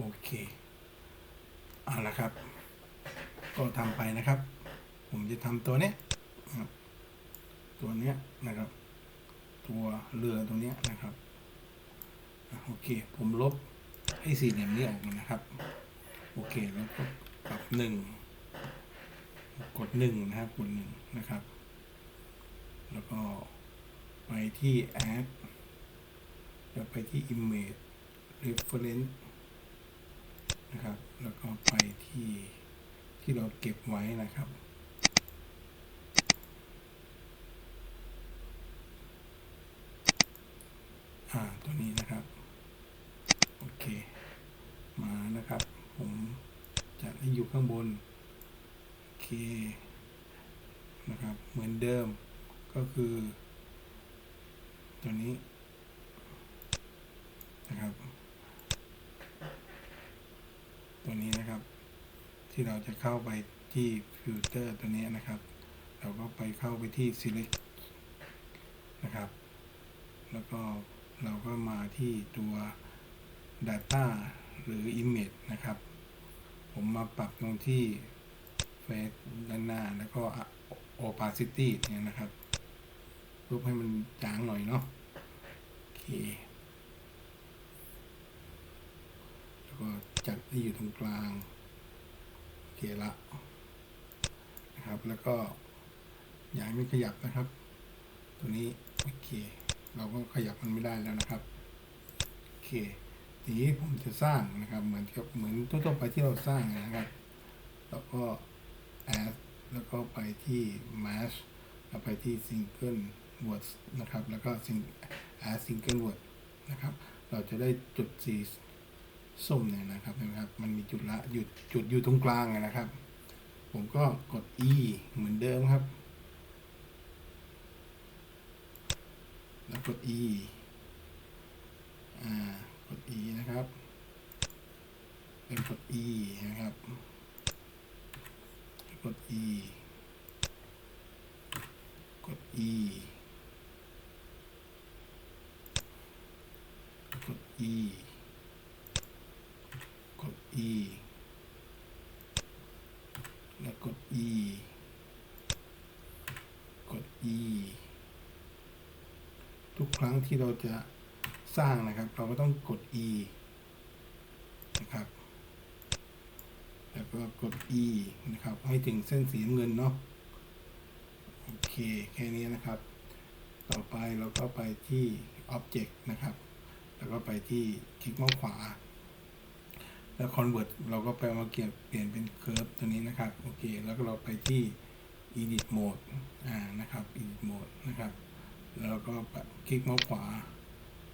โอเคเอาละครับ ก็ทำไปนะครับ ผมจะทำตัวนี้ตัวเนี้ยนะครับ ตัวเรือตัวเนี้ยนะครับโอเค ผมลบไอ้สี่เหลี่ยมนี้ออกมานะครับ โอเคแล้วก็กลับหนึ่งกดหนึ่งนะครับกดหนึ่งนะครับ แล้วก็ไปที่ add แล้วไปที่ image reference นะครับ แล้วก็ไปที่ที่เราเก็บไว้นะครับอ่าตัวนี้นะครับ โอเค มานะครับ ผมจะให้อยู่ข้างบน โอเค นะครับ เหมือนเดิมก็คือ ตัวนี้นะครับ ตัวนี้นะครับ ที่เราจะเข้าไปที่ฟิลเตอร์ตัวนี้นะครับ เราก็ไปเข้าไปที่ select นะครับ แล้วก็เราก็มาที่ตัว Data หรือ Image นะครับ ผมมาปรับตรงที่ Face ด้านหน้า แล้วก็ Opacity เนี่ยนะครับเพื่อให้มันจางหน่อยเนาะโอเค แล้วก็ จัดที่อยู่ตรงกลางโอเคละนะครับ แล้วก็อย่าให้มันขยับนะครับ ตัวนี้โอเค เราก็ขยับมันไม่ได้แล้วนะครับโอเคทีนี้ผมจะสร้างนะครับ เหมือนกับเหมือนทั่วไปที่เราสร้างนะครับ แล้วก็ add แล้วก็ไปที่ match แล้วไปที่ single word นะครับ แล้วก็ add single word นะครับ เราจะได้จุดสี ส้มเนี่ยนะครับเห็นะครับมันมีจุดละหยุดจุดอยู่ตรงกลางนะครับ ผมก็กด e เหมือนเดิมครับ แล้วกด e อ่ากด e นะครับแล้วกด e นะครับ กด e กด e กด e กด e แล้วกด e กด e ทุกครั้งที่เราจะสร้างนะครับ เราก็ต้องกด e นะครับ แล้วก็กด e นะครับ ให้ถึงเส้นสีเงินเนาะ โอเค แค่นี้นะครับ ต่อไปเราก็ไปที่ Object นะครับ แล้วก็ไปที่คลิกเมาส์ขวา แล้ว Convert เราก็ไปมาเกี่ยวเปลี่ยนเป็น Curve ตัวนี้นะครับ โอเค แล้วก็เราไปที่ Edit Mode อ่านะครับ Edit Mode นะครับ แล้วก็คลิกเมาส์ขวา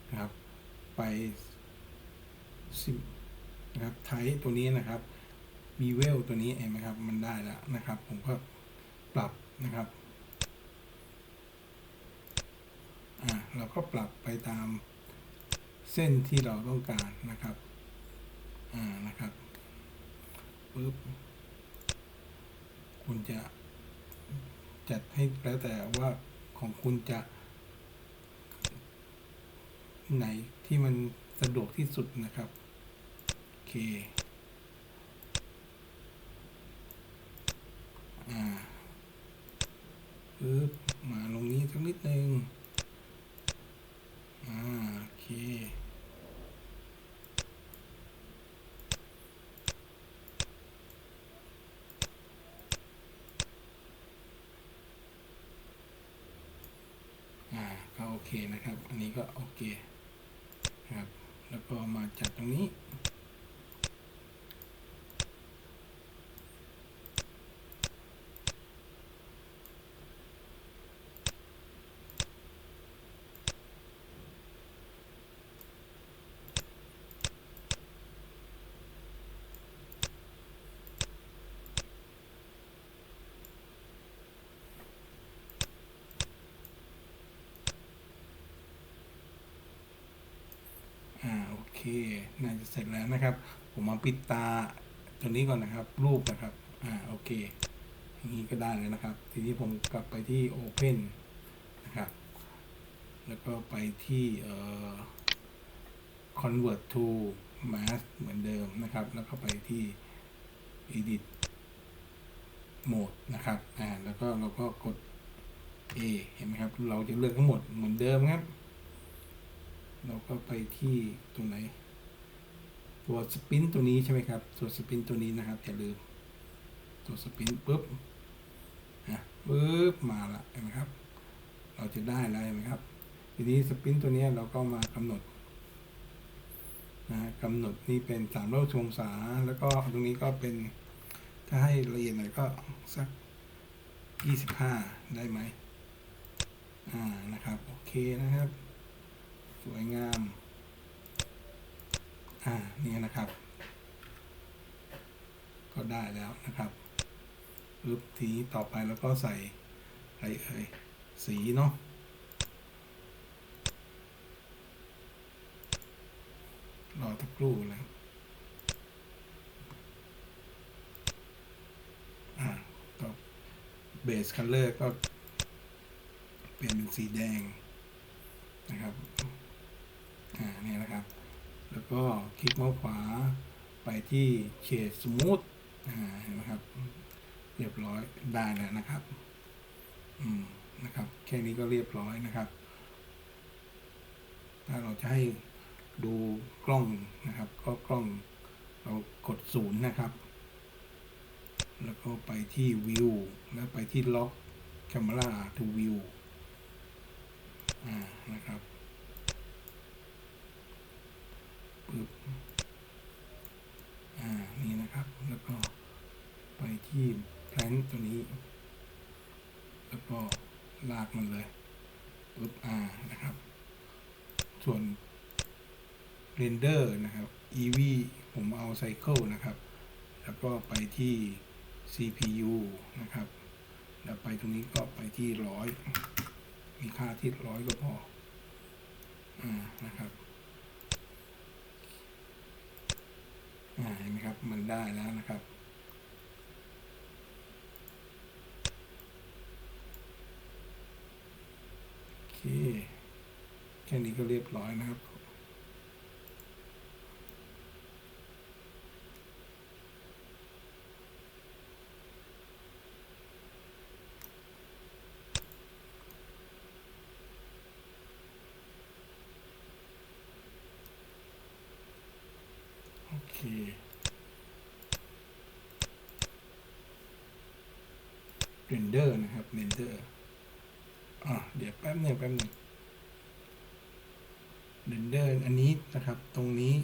นะครับ ไปซิมนะครับไทตัวนี้นะครับมีเวลตัวนี้เห็นไหมครับ มันได้แล้วนะครับ ผมก็ปรับนะครับอ่าเราก็ปรับไปตามเส้นที่เราต้องการนะครับ อ่านะครับปึ๊บคุณจะจัดให้แล้วแต่ว่าของคุณจะ ไหนที่มันสะดวกที่สุดนะครับ โอเคอ่าปึ๊บมาลงนี้สักนิดนึง อ่า โอเค อ่า ก็โอเค นะครับ อันนี้ก็โอเคครับ แล้วก็มาจัดตรงนี้ น่าจะเสร็จแล้วนะครับ ผมมาปิดตาตัวนี้ก่อนนะครับ รูปนะครับอ่าโอเคอย่างนี้ก็ได้เลยนะครับ ทีนี้ผมกลับไปที่ Open นะครับ แล้วก็ไปที่เอ่อ Convert to mask เหมือนเดิมนะครับ แล้วก็ไปที่ edit mode นะครับ อ่า แล้วก็เราก็กด A เห็นไหมครับ เราจะเลือกทั้งหมดเหมือนเดิมครับ เราก็ไปที่ตรงไหน ตัวสปินตัวนี้ใช่ไหมครับ ตัวสปินตัวนี้นะครับอย่าลืม ตัวสปินปุ๊บนะปุ๊บมาละเห็นไหมครับ เราจะได้แล้วเห็นไหมครับ ทีนี้สปินตัวนี้เราก็มากำหนดนะกำหนดนี่เป็นสามรอยองศาแล้วก็ตรงนี้ก็เป็นถ้าให้ละเอียดหน่อยก็สักยี่สิบห้าได้ไหมอ่านะครับ โอเคนะครับ สวยงาม อ่า นี่นะครับ ก็ได้แล้วนะครับปึ๊บทีนี้ต่อไปแล้วก็ใส่อะไรเอ่ย สีเนาะรอทักครู่นะอ่าต่อเบสคัลเลอร์ก็เปลี่ยนเป็นสีแดงนะครับ อ่าเนี่ยนะครับ แล้วก็คลิกเมาส์ขวาไปที่เฉดสมูทอ่าเห็นไหมครับ เรียบร้อยได้แล้วนะครับ อืมนะครับ แค่นี้ก็เรียบร้อยนะครับ ถ้าเราจะให้ดูกล้องนะครับ ก็กล้องเรากดศูนย์นะครับ แล้วก็ไปที่วิวแล้วไปที่ล็อก Camera to View อ่านะครับปึ๊บ อ่า นี่นะครับ แล้วก็ไปที่แพลนตัวนี้ แล้วก็ลากมันเลยปึ๊บอ่านะครับ ส่วนเรนเดอร์นะครับ EV ผมเอาไซเคิลนะครับ แล้วก็ไปที่ CPU นะครับ แล้วไปตรงนี้ก็ไปที่ร้อยมีค่าที่ร้อยก็พอ อ่า นะครับ อ่า เห็นไหมครับ มันได้แล้วนะครับ โอเค แค่นี้ก็เรียบร้อยนะครับ โอเค เรนเดอร์นะครับเรนเดอร์อะเดี๋ยวแป๊บหนึ่งแป๊บหนึ่งเรนเดอร์อันนี้นะครับตรงนี้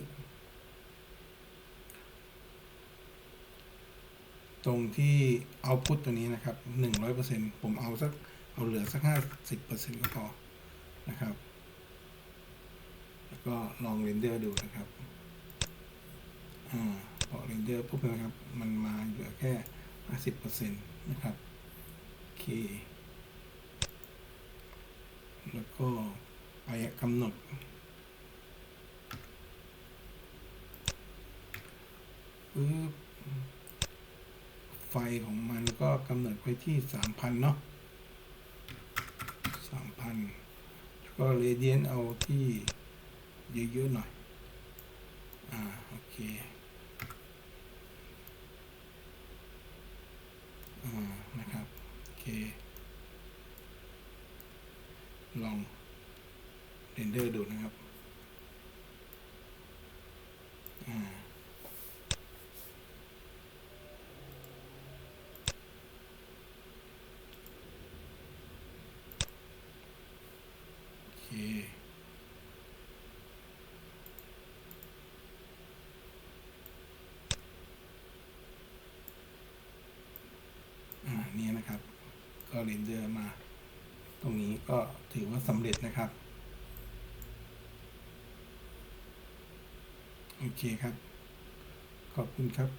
ตรงที่เอาพุตตัวนี้นะครับหนึ่งร้อยเปอร์เซ็นผมเอาสักเอาเหลือสักห้าสิบเปอร์เซ็นก็พอนะครับ แล้วก็ลองเรนเดอร์ดูนะครับอ่าพอเรนเดอร์ปุ๊บนะครับ มันมาเหลือแค่ห้าสิบเปอร์เซ็นต์นะครับ แล้วก็ไปกำหนด ปึ๊บ ไฟของมันก็กำหนดไว้ที่สามพันเนาะสามพันแล้วก็เรเดียนเอาที่เยอะๆหน่อย อ่า โอเคอ่านะครับ เค ลองเรนเดอร์ดูนะครับ อ่า โอเค อ่านี่นะครับ ก็เรนเดอร์มา ตรงนี้ก็ถือว่าสำเร็จนะครับ โอเคครับ ขอบคุณครับ